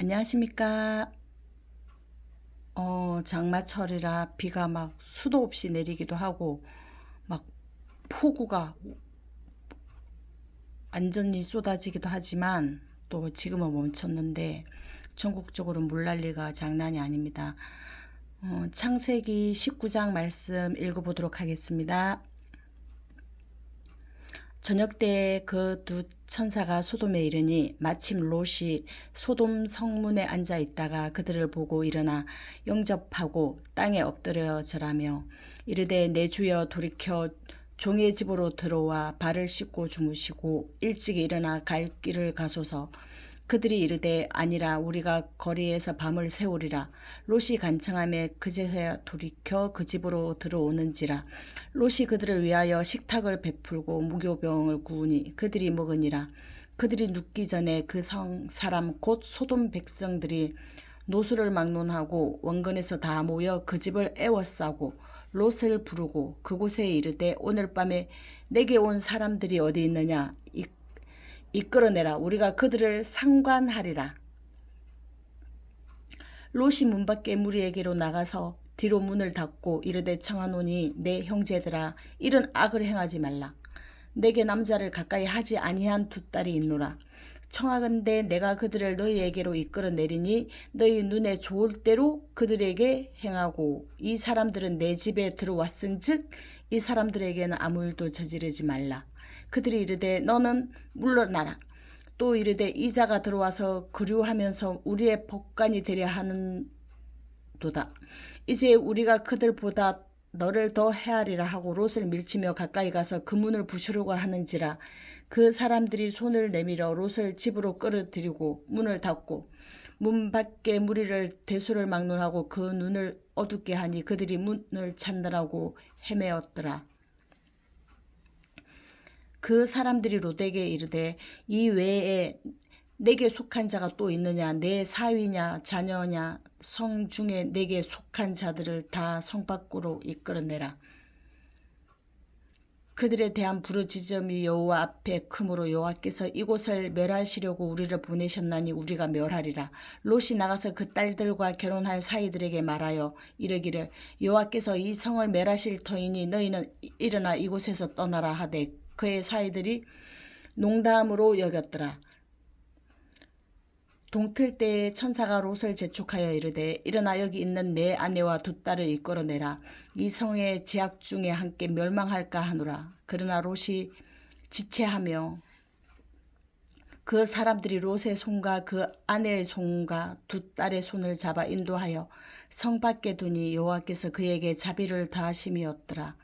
안녕하십니까. 어, 장마철이라 비가 막 수도 없이 내리기도 하고, 막 폭우가 완전히 쏟아지기도 하지만, 또 지금은 멈췄는데, 전국적으로 물난리가 장난이 아닙니다. 어, 창세기 19장 말씀 읽어보도록 하겠습니다. 저녁 때에 그두 천사가 소돔에 이르니 마침 롯이 소돔 성문에 앉아 있다가 그들을 보고 일어나 영접하고 땅에 엎드려 절하며 이르되 내 주여 돌이켜 종의 집으로 들어와 발을 씻고 주무시고 일찍이 일어나 갈 길을 가소서 그들이 이르되 아니라 우리가 거리에서 밤을 새우리라. 롯이 간청함에 그제서야 돌이켜 그 집으로 들어오는지라. 롯이 그들을 위하여 식탁을 베풀고 무교병을 구우니 그들이 먹으니라. 그들이 눕기 전에 그 성 사람 곧 소돔 백성들이 노수를 막론하고 원근에서 다 모여 그 집을 애워싸고 롯을 부르고 그곳에 이르되 오늘 밤에 내게 온 사람들이 어디 있느냐 이 이끌어내라 우리가 그들을 상관하리라. 롯이 문 밖에 무리에게로 나가서 뒤로 문을 닫고 이르되 청하노니 내 형제들아 이런 악을 행하지 말라. 내게 남자를 가까이 하지 아니한 두 딸이 있노라. 청하건대 내가 그들을 너희에게로 이끌어 내리니 너희 눈에 좋을 대로 그들에게 행하고 이 사람들은 내 집에 들어왔은즉 이 사람들에게는 아무 일도 저지르지 말라. 그들이 이르되 너는 물러나라. 또 이르되 이자가 들어와서 그류하면서 우리의 법관이 되려 하는도다. 이제 우리가 그들보다 너를 더 헤아리라 하고 롯을 밀치며 가까이 가서 그 문을 부수려고 하는지라 그 사람들이 손을 내밀어 롯을 집으로 끌어들이고 문을 닫고 문 밖에 무리를 대수를 막론하고 그 눈을 어둡게 하니 그들이 문을 찾느라고 헤매었더라. 그 사람들이 롯에게 이르되 이 외에 내게 속한 자가 또 있느냐? 내 사위냐 자녀냐? 성 중에 내게 속한 자들을 다 성 밖으로 이끌어내라 그들에 대한 부르짖음이 여호와 앞에 크므로 여호와께서 이곳을 멸하시려고 우리를 보내셨나니 우리가 멸하리라 롯이 나가서 그 딸들과 결혼할 사이들에게 말하여 이르기를 여호와께서 이 성을 멸하실 터이니 너희는 일어나 이곳에서 떠나라 하되 그의 사이들이 농담으로 여겼더라. 동틀 때에 천사가 롯을 재촉하여 이르되 일어나 여기 있는 내 아내와 두 딸을 이끌어내라. 이 성의 제약 중에 함께 멸망할까 하노라. 그러나 롯이 지체하며 그 사람들이 롯의 손과 그 아내의 손과 두 딸의 손을 잡아 인도하여 성 밖에 두니 여호와께서 그에게 자비를 다하심이었더라.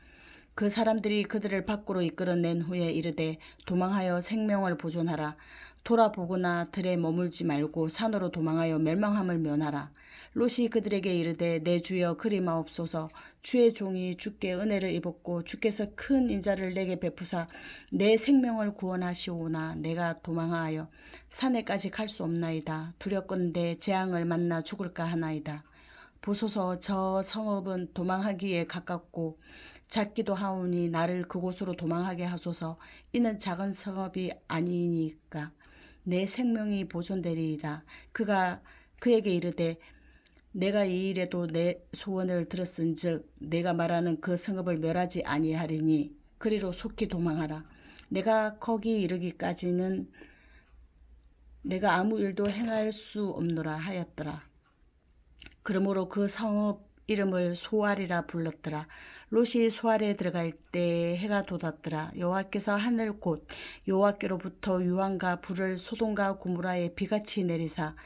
그 사람들이 그들을 밖으로 이끌어낸 후에 이르되 도망하여 생명을 보존하라. 돌아보거나 들에 머물지 말고 산으로 도망하여 멸망함을 면하라. 롯이 그들에게 이르되 내 주여 그리마옵소서 주의 종이 주께 은혜를 입었고 주께서 큰 인자를 내게 베푸사 내 생명을 구원하시오나 내가 도망하여 산에까지 갈 수 없나이다. 두렵건대 재앙을 만나 죽을까 하나이다. 보소서 저 성읍은 도망하기에 가깝고 작기도 하오니 나를 그곳으로 도망하게 하소서 이는 작은 성읍이 아니니까 내 생명이 보존되리이다. 그가 그에게 이르되 내가 이 일에도 내 소원을 들었은즉 내가 말하는 그 성읍을 멸하지 아니하리니 그리로 속히 도망하라. 내가 거기 이르기까지는 내가 아무 일도 행할 수 없노라 하였더라. 그러므로 그 성읍 이름을 소알이라 불렀더라. 롯이 소알에 들어갈 때 해가 돋았더라. 여호와께서 하늘 곧 여호와께로부터 유황과 불을 소돔과 고무라에 비같이 내리사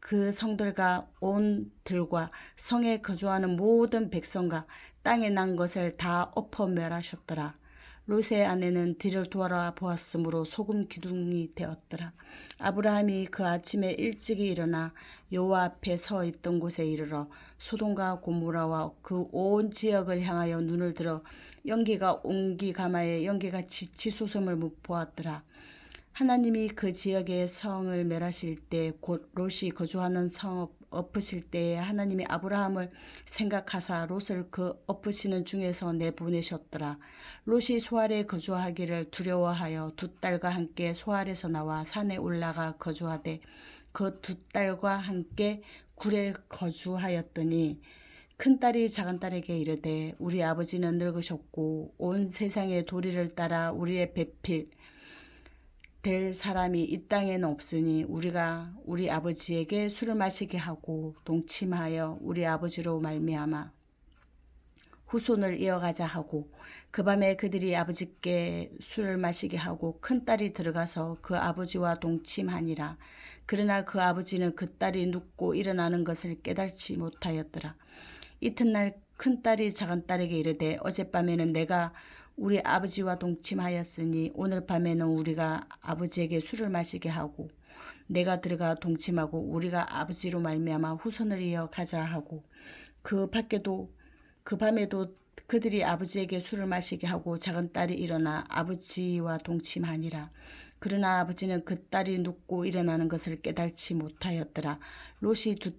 그 성들과 온 들과 성에 거주하는 모든 백성과 땅에 난 것을 다 엎어 멸하셨더라. 롯의 아내는 뒤를 돌아보았으므로 소금 기둥이 되었더라. 아브라함이 그 아침에 일찍이 일어나 여호와 앞에 서 있던 곳에 이르러 소돔과 고모라와 그 온 지역을 향하여 눈을 들어 연기가 옹기 가마에 연기같이 치솟음을 보았더라. 하나님이 그 지역의 성을 멸하실 때 곧 롯이 거주하는 성 엎으실 때에 하나님이 아브라함을 생각하사 롯을 그 엎으시는 중에서 내보내셨더라. 롯이 소알에 거주하기를 두려워하여 두 딸과 함께 소알에서 나와 산에 올라가 거주하되 그 두 딸과 함께 굴에 거주하였더니 큰딸이 작은딸에게 이르되 우리 아버지는 늙으셨고 온 세상의 도리를 따라 우리의 배필 될 사람이 이 땅에는 없으니 우리가 우리 아버지에게 술을 마시게 하고 동침하여 우리 아버지로 말미암아 후손을 이어가자 하고 그 밤에 그들이 아버지께 술을 마시게 하고 큰 딸이 들어가서 그 아버지와 동침하니라. 그러나 그 아버지는 그 딸이 눕고 일어나는 것을 깨달지 못하였더라. 이튿날 큰 딸이 작은 딸에게 이르되 어젯밤에는 내가 우리 아버지와 동침하였으니 오늘 밤에는 우리가 아버지에게 술을 마시게 하고 내가 들어가 동침하고 우리가 아버지로 말미암아 후손을 이어 가자 하고 그 밖에도 그 밤에도 그들이 아버지에게 술을 마시게 하고 작은 딸이 일어나 아버지와 동침하니라. 그러나 아버지는 그 딸이 눕고 일어나는 것을 깨달지 못하였더라. 롯이 두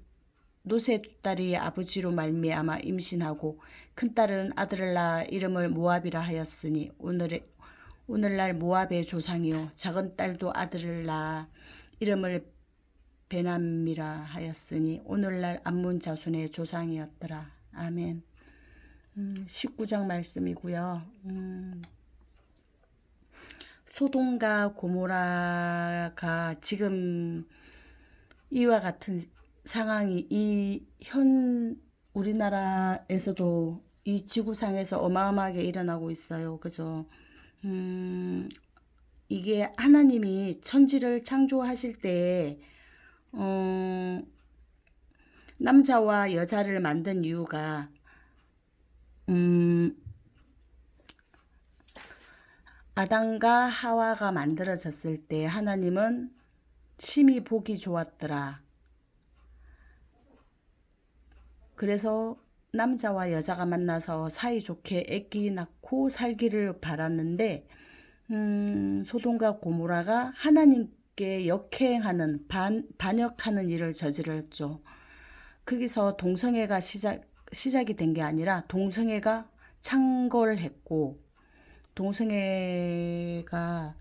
두 딸이 아버지로 말미암아 임신하고 큰 딸은 아들을 낳아 이름을 모압이라 하였으니 오늘 오늘날 모압의 조상이요 작은 딸도 아들을 낳아 이름을 베남이라 하였으니 오늘날 암몬 자손의 조상이었더라. 아멘. 음, 19장 말씀이고요. 음, 소돔과 고모라가 지금 이와 같은 상황이 이 현 우리나라에서도 이 지구상에서 어마어마하게 일어나고 있어요. 그죠? 음, 이게 하나님이 천지를 창조하실 때, 어, 남자와 여자를 만든 이유가, 음, 아담과 하와가 만들어졌을 때 하나님은 심히 보기 좋았더라. 그래서 남자와 여자가 만나서 사이좋게 애기 낳고 살기를 바랐는데 음, 소돔과 고모라가 하나님께 역행하는 반, 반역하는 일을 저질렀죠. 거기서 동성애가 시작 시작이 된 게 아니라 동성애가 창궐했고 동성애가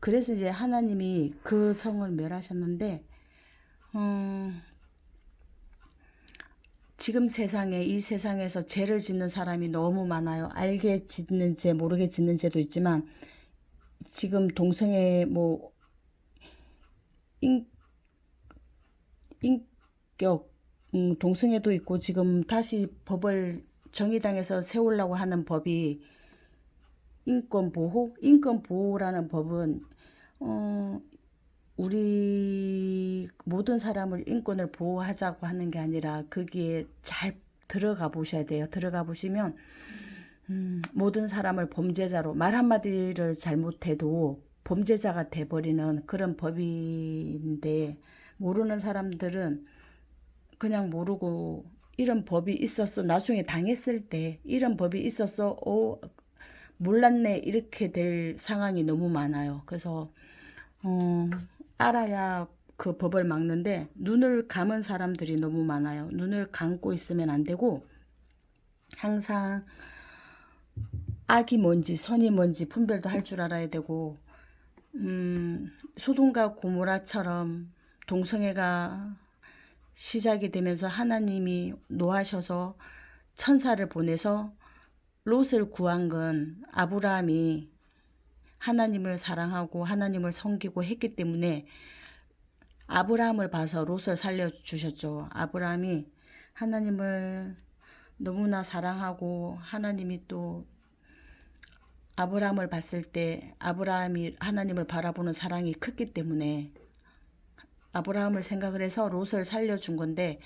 그래서 이제 하나님이 그 성을 멸하셨는데 음, 지금 세상에 이 세상에서 죄를 짓는 사람이 너무 많아요. 알게 짓는 죄, 모르게 짓는 죄도 있지만 지금 동성애 뭐 인, 인격 음, 동성애도 있고 지금 다시 법을 정의당에서 세우려고 하는 법이 인권 보호, 인권 보호라는 법은 어, 우리 모든 사람을 인권을 보호하자고 하는 게 아니라 거기에 잘 들어가 보셔야 돼요. 들어가 보시면 음, 모든 사람을 범죄자로 말 한마디를 잘못해도 범죄자가 돼버리는 그런 법인데 모르는 사람들은 그냥 모르고 이런 법이 있었어 나중에 당했을 때 이런 법이 있었어 오 몰랐네 이렇게 될 상황이 너무 많아요. 그래서 어, 알아야 그 법을 막는데 눈을 감은 사람들이 너무 많아요. 눈을 감고 있으면 안 되고 항상 악이 뭔지 선이 뭔지 분별도 할 줄 알아야 되고 음, 소돔과 고모라처럼 동성애가 시작이 되면서 하나님이 노하셔서 천사를 보내서 롯을 구한 건 아브라함이 하나님을 사랑하고 하나님을 섬기고 했기 때문에 아브라함을 봐서 롯을 살려주셨죠. 아브라함이 하나님을 너무나 사랑하고 하나님이 또 아브라함을 봤을 때 아브라함이 하나님을 바라보는 사랑이 컸기 때문에 아브라함을 생각을 해서 롯을 살려준 건데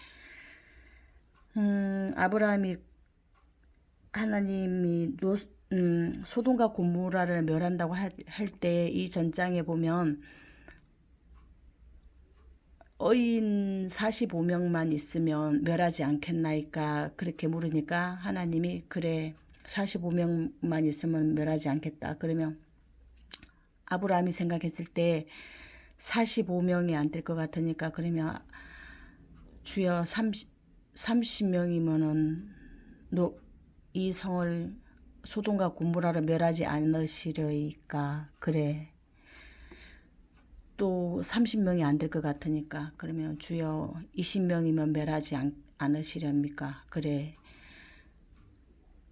음, 아브라함이 하나님이 노, 음, 소돔과 고모라를 멸한다고 할 때 이 전장에 보면 어인 45명만 있으면 멸하지 않겠나이까 그렇게 물으니까 하나님이 그래 45명만 있으면 멸하지 않겠다. 그러면 아브라함이 생각했을 때 45명이 안 될 것 같으니까 그러면 주여 30, 30명이면은 너이 성을 소돔과 고모라를 멸하지 않으시려이까 그래 또 30명이 안 될 것 같으니까 그러면 주여 20명이면 멸하지 않, 않으시렵니까? 그래.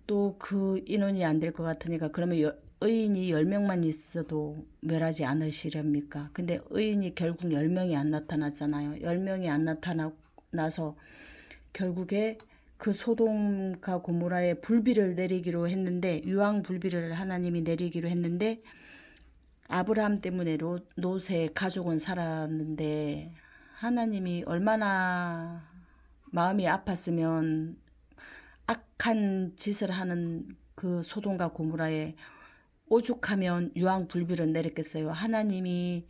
또 그 인원이 안 될 것 같으니까 그러면 여, 의인이 10명만 있어도 멸하지 않으시렵니까? 근데 의인이 결국 10명이 안 나타났잖아요. 10명이 안 나타나서 결국에 그 소돔과 고모라에 불비를 내리기로 했는데 유황 불비를 하나님이 내리기로 했는데 아브라함 때문에 로, 롯의 가족은 살았는데 하나님이 얼마나 마음이 아팠으면 악한 짓을 하는 그 소돔과 고모라에 오죽하면 유황 불비를 내렸겠어요. 하나님이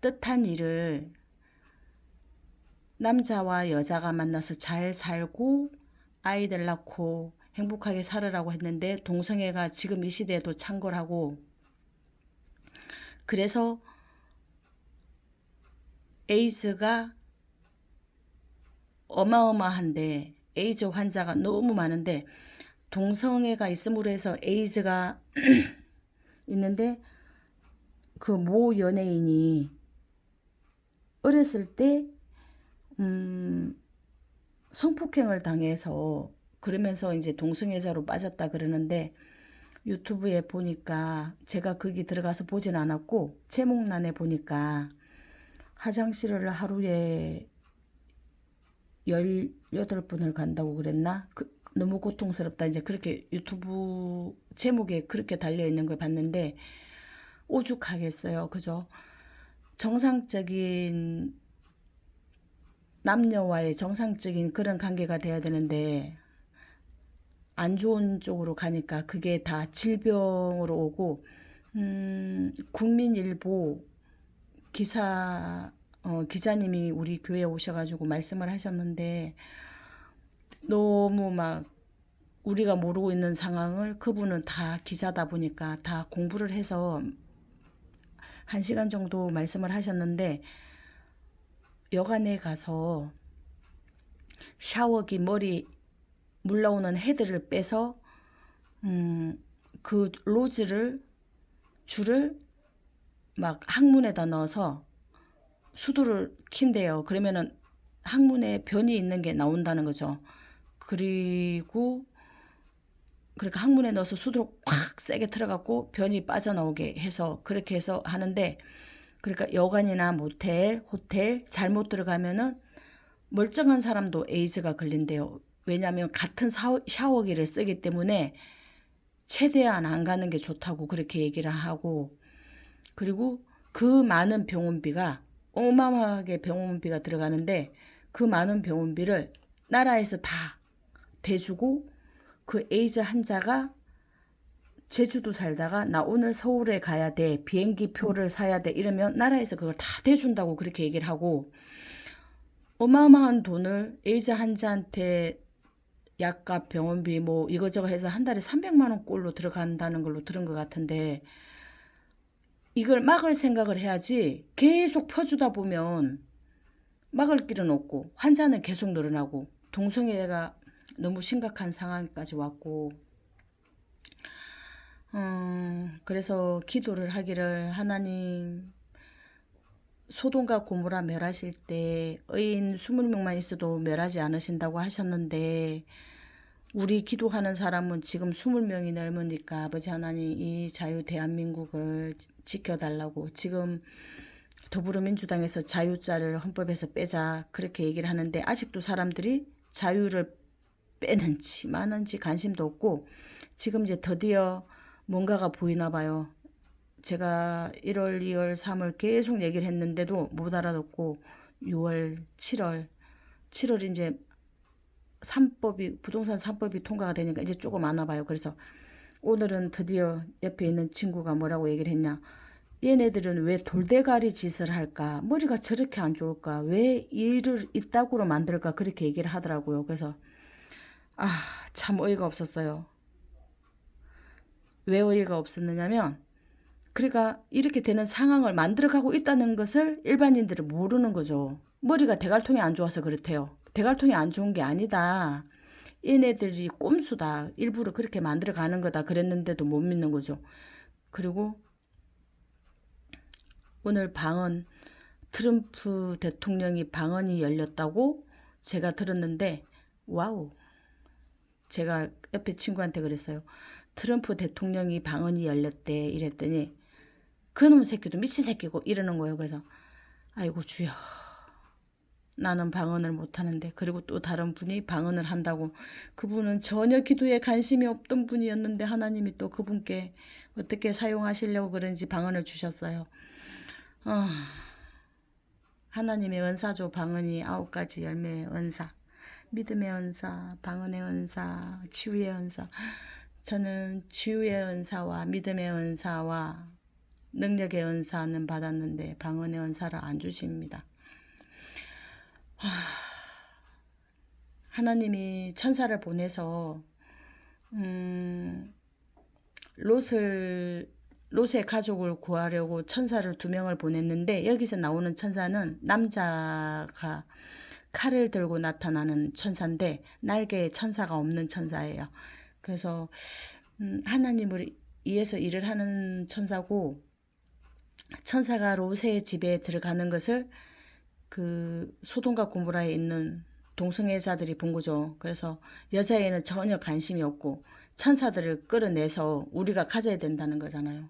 뜻한 일을 남자와 여자가 만나서 잘 살고 아이들 낳고 행복하게 살으라고 했는데 동성애가 지금 이 시대에도 창궐하고 그래서 에이즈가 어마어마한데 에이즈 환자가 너무 많은데 동성애가 있음으로 해서 에이즈가 있는데 그 모 연예인이 어렸을 때 음, 성폭행을 당해서 그러면서 이제 동성애자로 빠졌다 그러는데 유튜브에 보니까 제가 거기 들어가서 보진 않았고 제목란에 보니까 화장실을 하루에 18분을 간다고 그랬나? 그, 너무 고통스럽다. 이제 그렇게 유튜브 제목에 그렇게 달려 있는 걸 봤는데 오죽하겠어요. 그죠? 정상적인 남녀와의 정상적인 그런 관계가 돼야 되는데 안 좋은 쪽으로 가니까 그게 다 질병으로 오고 음, 국민일보 기사 어, 기자님이 우리 교회에 오셔가지고 말씀을 하셨는데 너무 막 우리가 모르고 있는 상황을 그분은 다 기자다 보니까 다 공부를 해서 한 시간 정도 말씀을 하셨는데 여관에 가서 샤워기 머리 물러오는 헤드를 빼서 음, 그 로즈를 줄을 막 항문에다 넣어서 수도를 킨대요. 그러면은 항문에 변이 있는 게 나온다는 거죠. 그리고 그러니까 항문에 넣어서 수도를 꽉 세게 틀어갖고 변이 빠져나오게 해서 그렇게 해서 하는데 그러니까 여관이나 모텔, 호텔 잘못 들어가면은 멀쩡한 사람도 에이즈가 걸린대요. 왜냐하면 같은 샤워기를 쓰기 때문에 최대한 안 가는 게 좋다고 그렇게 얘기를 하고 그리고 그 많은 병원비가 어마어마하게 병원비가 들어가는데 그 많은 병원비를 나라에서 다 대주고 그 에이즈 환자가 제주도 살다가 나 오늘 서울에 가야 돼 비행기 표를 사야 돼 이러면 나라에서 그걸 다 대준다고 그렇게 얘기를 하고 어마어마한 돈을 에이즈 환자한테 약값 병원비 뭐 이거저거 해서 한 달에 300만 원 꼴로 들어간다는 걸로 들은 것 같은데 이걸 막을 생각을 해야지 계속 퍼주다 보면 막을 길은 없고 환자는 계속 늘어나고 동성애가 너무 심각한 상황까지 왔고 음, 그래서 기도를 하기를 하나님 소돔과 고모라 멸하실 때 의인 20명만 있어도 멸하지 않으신다고 하셨는데 우리 기도하는 사람은 지금 20명이 넘으니까 아버지 하나님 이 자유 대한민국을 지켜달라고 지금 더불어민주당에서 자유자를 헌법에서 빼자 그렇게 얘기를 하는데 아직도 사람들이 자유를 빼는지 마는지 관심도 없고 지금 이제 드디어 뭔가가 보이나 봐요. 제가 1월, 2월, 3월 계속 얘기를 했는데도 못 알아듣고 6월, 7월, 7월 이제 3법이 부동산 3법이 통과가 되니까 이제 조금 아나 봐요. 그래서 오늘은 드디어 옆에 있는 친구가 뭐라고 얘기를 했냐. 얘네들은 왜 돌대가리 짓을 할까? 머리가 저렇게 안 좋을까? 왜 일을 이따구로 만들까? 그렇게 얘기를 하더라고요. 그래서 아, 참 어이가 없었어요. 왜 어이가 없었느냐면 그러니까 이렇게 되는 상황을 만들어가고 있다는 것을 일반인들은 모르는 거죠. 머리가 대갈통이 안 좋아서 그렇대요. 대갈통이 안 좋은 게 아니다. 얘네들이 꼼수다. 일부러 그렇게 만들어 가는 거다. 그랬는데도 못 믿는 거죠. 그리고 오늘 방은 트럼프 대통령이 방언이 열렸다고 제가 들었는데 와우 제가 옆에 친구한테 그랬어요 트럼프 대통령이 방언이 열렸대 이랬더니 그놈 새끼도 미친 새끼고 이러는 거예요 그래서 아이고 주여 나는 방언을 못하는데 그리고 또 다른 분이 방언을 한다고 그분은 전혀 기도에 관심이 없던 분이었는데 하나님이 또 그분께 어떻게 사용하시려고 그런지 방언을 주셨어요. 어, 하나님의 은사죠. 방언이 아홉 가지 열매의 은사. 믿음의 은사, 방언의 은사, 치유의 은사. 저는 치유의 은사와 믿음의 은사와 능력의 은사는 받았는데 방언의 은사를 안 주십니다. 하나님이 천사를 보내서 음, 롯을 롯의 가족을 구하려고 천사를 두 명을 보냈는데 여기서 나오는 천사는 남자가 칼을 들고 나타나는 천사인데 날개에 천사가 없는 천사예요. 그래서 음, 하나님을 위해서 일을 하는 천사고 천사가 롯의 집에 들어가는 것을 그 소돔과 고모라에 있는 동성애자들이 본 거죠. 그래서 여자애는 전혀 관심이 없고 천사들을 끌어내서 우리가 가져야 된다는 거잖아요.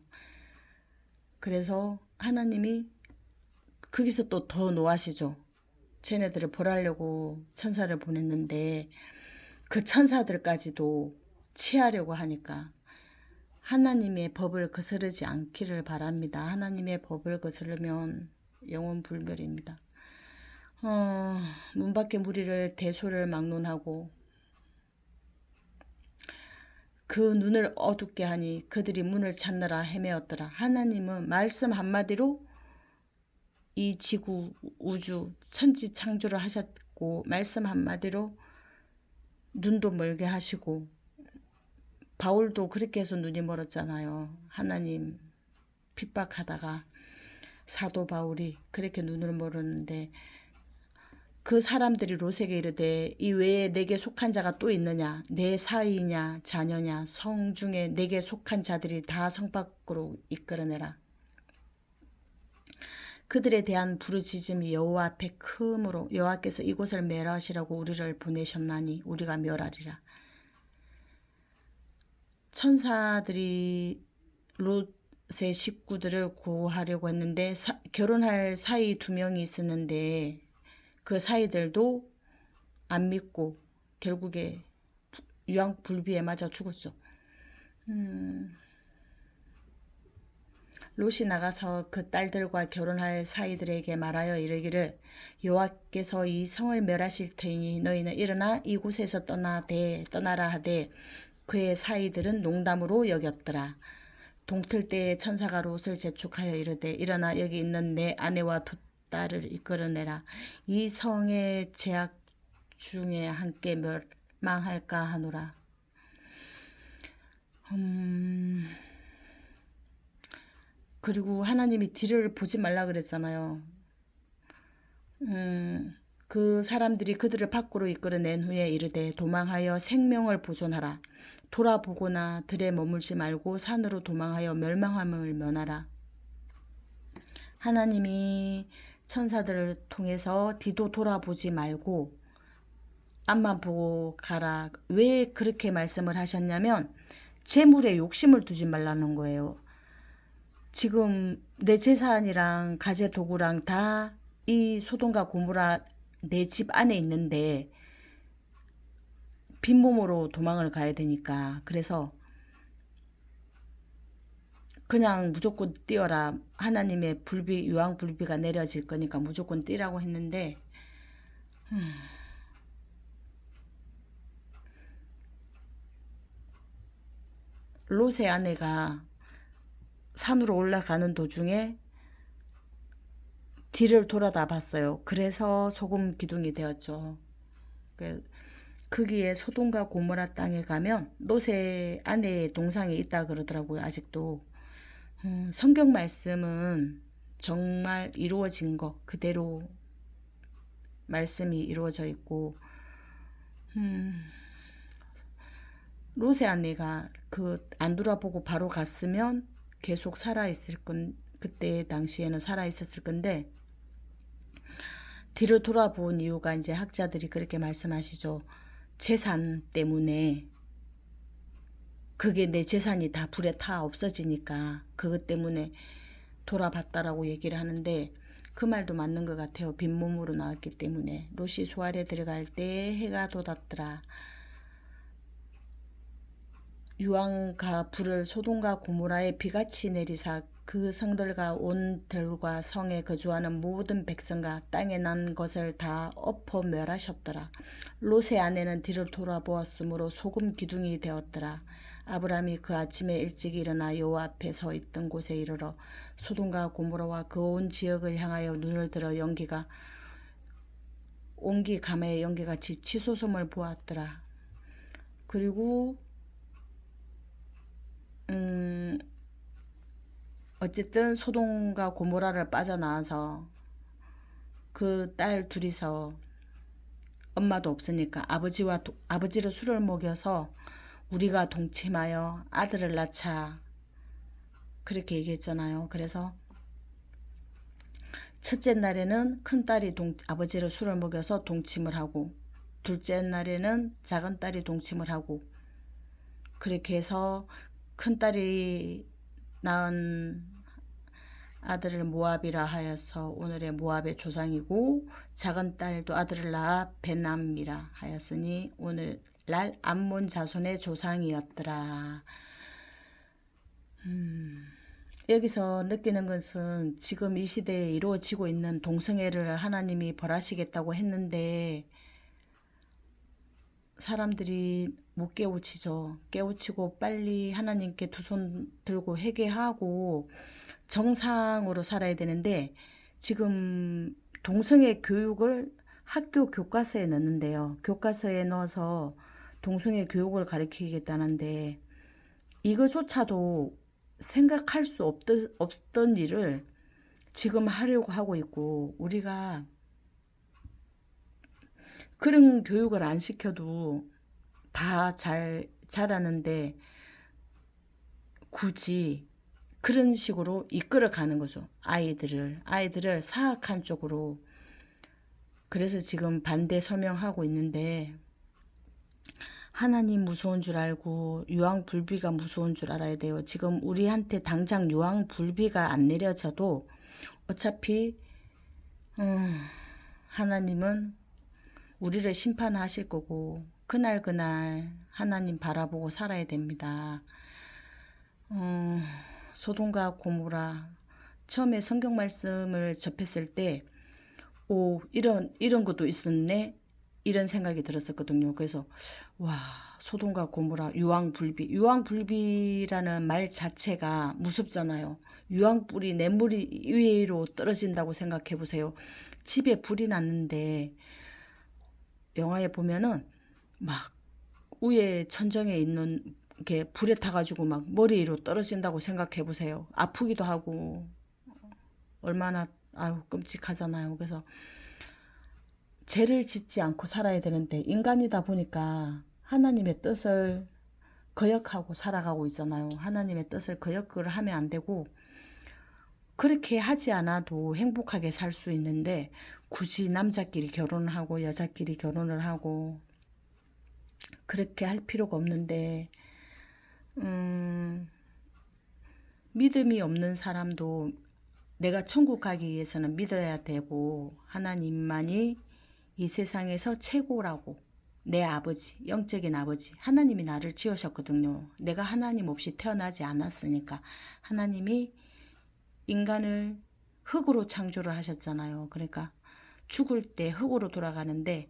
그래서 하나님이 거기서 또 더 노하시죠. 쟤네들을 벌하려고 천사를 보냈는데 그 천사들까지도 취하려고 하니까 하나님의 법을 거스르지 않기를 바랍니다. 하나님의 법을 거스르면 영원 불멸입니다. 어, 문 밖에 무리를 대소를 막론하고 그 눈을 어둡게 하니 그들이 문을 찾느라 헤매었더라. 하나님은 말씀 한마디로 이 지구, 우주, 천지 창조를 하셨고 말씀 한마디로 눈도 멀게 하시고 바울도 그렇게 해서 눈이 멀었잖아요. 하나님 핍박하다가 사도 바울이 그렇게 눈을 멀었는데 그 사람들이 롯에게 이르되 이 외에 내게 속한 자가 또 있느냐? 내 사이냐? 자녀냐? 성 중에 내게 속한 자들이 다 성 밖으로 이끌어내라. 그들에 대한 부르짖음이 여호와 앞에 크므로 여호와께서 이곳을 멸하시라고 우리를 보내셨나니 우리가 멸하리라 천사들이 롯의 식구들을 구하려고 했는데 사, 결혼할 사이 두 명이 있었는데 그 사이들도 안 믿고 결국에 유황불비에 맞아 죽었죠. 음, 롯이 나가서 그 딸들과 결혼할 사이들에게 말하여 이르기를 여호와께서 이 성을 멸하실 테니 너희는 일어나 이곳에서 떠나되 떠나라 하되 그의 사이들은 농담으로 여겼더라. 동틀 때에 천사가 롯을 재촉하여 이르되 일어나 여기 있는 내 아내와 두 딸을 이끌어내라. 이 성의 제약 중에 함께 멸망할까 하노라. 음, 그리고 하나님이 뒤를 보지 말라 그랬잖아요. 음, 그 사람들이 그들을 밖으로 이끌어낸 후에 이르되 도망하여 생명을 보존하라. 돌아보거나 들에 머물지 말고 산으로 도망하여 멸망함을 면하라. 하나님이 천사들을 통해서 뒤도 돌아보지 말고 앞만 보고 가라. 왜 그렇게 말씀을 하셨냐면 재물에 욕심을 두지 말라는 거예요. 지금 내 재산이랑 가재 도구랑 다 이 소돔과 고모라 내 집 안에 있는데 빈몸으로 도망을 가야 되니까 그래서 그냥 무조건 뛰어라. 하나님의 불비, 유황 불비가 내려질 거니까 무조건 뛰라고 했는데, 음. 롯의 아내가 산으로 올라가는 도중에 뒤를 돌아다 봤어요. 그래서 소금 기둥이 되었죠. 그, 거기에 소돔과 고모라 땅에 가면 롯의 아내의 동상이 있다 그러더라고요. 아직도. 음, 성경 말씀은 정말 이루어진 것 그대로 말씀이 이루어져 있고 음, 롯의 아내가 그 안 돌아보고 바로 갔으면 계속 살아 있을 건 그때 당시에는 살아 있었을 건데 뒤로 돌아본 이유가 이제 학자들이 그렇게 말씀하시죠. 재산 때문에 그게 내 재산이 다 불에 타 없어지니까 그것 때문에 돌아봤다라고 얘기를 하는데 그 말도 맞는 것 같아요. 빈몸으로 나왔기 때문에 롯이 소알에 들어갈 때 해가 돋았더라. 유황과 불을 소돔과 고모라에 비같이 내리사 그 성들과 온 들과 성에 거주하는 모든 백성과 땅에 난 것을 다 엎어 멸하셨더라. 롯의 아내는 뒤를 돌아보았으므로 소금 기둥이 되었더라. 아브라함이 그 아침에 일찍 일어나 여호와 앞에 서 있던 곳에 이르러 소돔과 고모라와 그 온 지역을 향하여 눈을 들어 연기가 온기 감에 연기같이 치솟음을 보았더라. 그리고 음, 어쨌든 소돔과 고모라를 빠져나와서 그 딸 둘이서 엄마도 없으니까 아버지와 도- 아버지를 술을 먹여서 우리가 동침하여 아들을 낳자 그렇게 얘기했잖아요. 그래서 첫째 날에는 큰 딸이 동, 아버지를 술을 먹여서 동침을 하고 둘째 날에는 작은 딸이 동침을 하고 그렇게 해서 큰 딸이 낳은 아들을 모압이라 하여서 오늘의 모압의 조상이고 작은 딸도 아들을 낳아 베남이라 하였으니 오늘날 암몬 자손의 조상이었더라. 음, 여기서 느끼는 것은 지금 이 시대에 이루어지고 있는 동성애를 하나님이 벌하시겠다고 했는데 사람들이 못 깨우치죠. 깨우치고 빨리 하나님께 두 손 들고 회개하고 정상으로 살아야 되는데 지금 동성애 교육을 학교 교과서에 넣는데요. 교과서에 넣어서 동성애 교육을 가르치겠다는데 이거조차도 생각할 수 없던, 없던 일을 지금 하려고 하고 있고 우리가 그런 교육을 안 시켜도 다잘 자라는데 굳이 그런 식으로 이끌어 가는 거죠. 아이들을 아이들을 사악한 쪽으로 그래서 지금 반대 설명하고 있는데 하나님 무서운 줄 알고 유황 불비가 무서운 줄 알아야 돼요. 지금 우리한테 당장 유황 불비가 안 내려져도 어차피 음, 하나님은 우리를 심판하실 거고 그날 그날 하나님 바라보고 살아야 됩니다. 어, 소돔과 고모라 처음에 성경 말씀을 접했을 때 오, 이런, 이런 것도 있었네? 이런 생각이 들었었거든요. 그래서, 와, 소돔과 고모라, 유황불비. 유황불비라는 말 자체가 무섭잖아요. 유황불이 내 머리 위로 떨어진다고 생각해 보세요. 집에 불이 났는데, 영화에 보면은, 막, 위에 천정에 있는, 게 불에 타가지고 막 머리 위로 떨어진다고 생각해 보세요. 아프기도 하고, 얼마나 아유 끔찍하잖아요. 그래서 죄를 짓지 않고 살아야 되는데 인간이다 보니까 하나님의 뜻을 거역하고 살아가고 있잖아요. 하나님의 뜻을 거역을 하면 안 되고 그렇게 하지 않아도 행복하게 살 수 있는데 굳이 남자끼리 결혼을 하고 여자끼리 결혼을 하고 그렇게 할 필요가 없는데 음, 믿음이 없는 사람도 내가 천국 가기 위해서는 믿어야 되고 하나님만이 이 세상에서 최고라고 내 아버지, 영적인 아버지, 하나님이 나를 지으셨거든요. 내가 하나님 없이 태어나지 않았으니까 하나님이 인간을 흙으로 창조를 하셨잖아요. 그러니까 죽을 때 흙으로 돌아가는데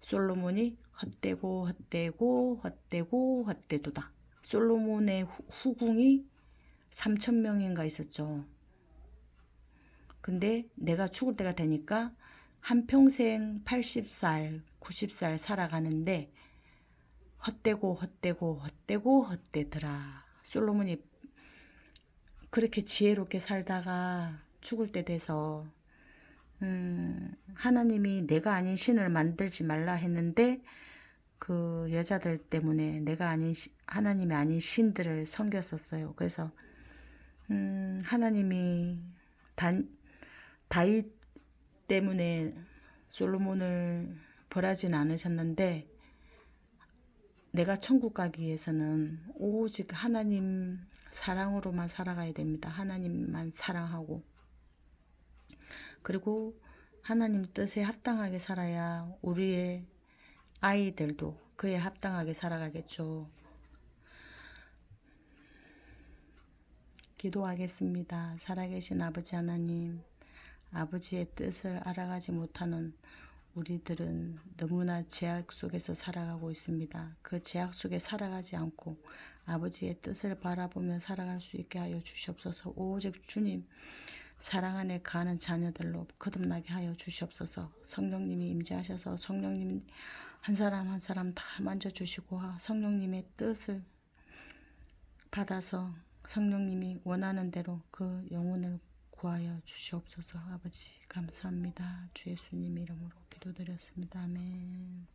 솔로몬이 헛되고 헛되고 헛되고 헛되도다. 솔로몬의 후- 후궁이 3천 명인가 있었죠. 근데 내가 죽을 때가 되니까 한평생 80살, 90살 살아가는데 헛되고 헛되고 헛되고 헛되더라. 솔로몬이 그렇게 지혜롭게 살다가 죽을 때 돼서 음, 하나님이 내가 아닌 신을 만들지 말라 했는데 그 여자들 때문에 내가 아닌 시- 하나님이 아닌 신들을 섬겼었어요. 그래서 음, 하나님이 단 다윗 때문에 솔로몬을 벌하진 않으셨는데 내가 천국 가기 위해서는 오직 하나님 사랑으로만 살아가야 됩니다. 하나님만 사랑하고 그리고 하나님 뜻에 합당하게 살아야 우리의 아이들도 그에 합당하게 살아가겠죠. 기도하겠습니다. 살아계신 아버지 하나님, 아버지의 뜻을 알아가지 못하는 우리들은 너무나 제약 속에서 살아가고 있습니다. 그 제약 속에 살아가지 않고 아버지의 뜻을 바라보며 살아갈 수 있게 하여 주시옵소서. 오직 주님 사랑 안에 가는 자녀들로 거듭나게 하여 주시옵소서. 성령님이 임재하셔서 성령님 한 사람 한 사람 다 만져주시고 성령님의 뜻을 받아서 성령님이 원하는 대로 그 영혼을 구하여 주시옵소서. 아버지 감사합니다. 주 예수님 이름으로 기도드렸습니다. 아멘.